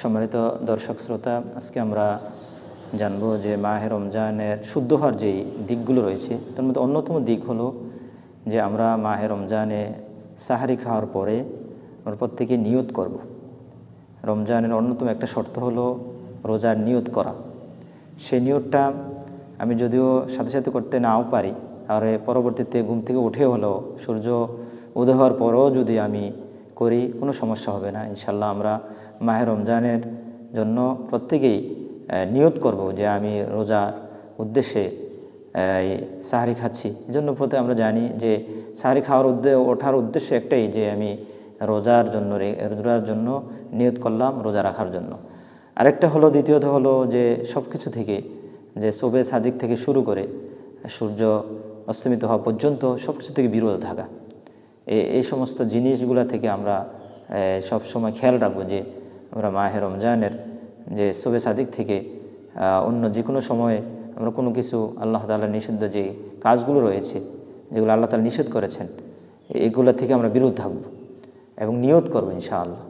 সম্মানিত দর্শক শ্রোতা, আজকে আমরা জানব যে মাহে রমজানের শুদ্ধ হওয়ার যেই দিকগুলো রয়েছে, তার মধ্যে অন্যতম দিক হলো যে আমরা মাহে রমজানে সাহারি খাওয়ার পরে আমরা প্রত্যেকে নিয়ত করব। রমজানের অন্যতম একটা শর্ত হলো রোজার নিয়ত করা সেই নিয়তটা আমি যদিও সাথে সাথে করতে নাও পারি, আর পরবর্তীতে ঘুম থেকে উঠে হলেও সূর্য উদয় হওয়ার পরও যদি আমি করি, কোনো সমস্যা হবে না। ইনশাল্লাহ আমরা মাহে রমজানের জন্য প্রত্যেকেই নিয়ত করব যে আমি রোজার উদ্দেশ্যে সাহারি খাচ্ছি। জন্য প্রতি আমরা জানি যে সাহারি খাওয়ার উদ্দে ওঠার উদ্দেশ্য একটাই যে আমি রোজার জন্য রোজার জন্য নিয়ত করলাম রোজা রাখার জন্য। আরেকটা হলো, দ্বিতীয়ত হলো যে সব কিছু থেকে, যে সোবে সাদিক থেকে শুরু করে, সূর্য অস্তমিত হওয়া পর্যন্ত সব কিছু থেকে বিরত থাকা। এই সমস্ত জিনিসগুলা থেকে আমরা সব সময় খেয়াল রাখব যে, আমরা মাহে রমজানের যে সোবে সাদিক থেকে অন্য যে কোনো সময়ে আমরা কোনো কিছু আল্লাহ তালা নিষিদ্ধ যে কাজগুলো রয়েছে, যেগুলো আল্লাহ তালা নিষেধ করেছেন, এগুলো থেকে আমরা বিরত থাকব এবং নিয়ত করব ইনশাআল্লাহ।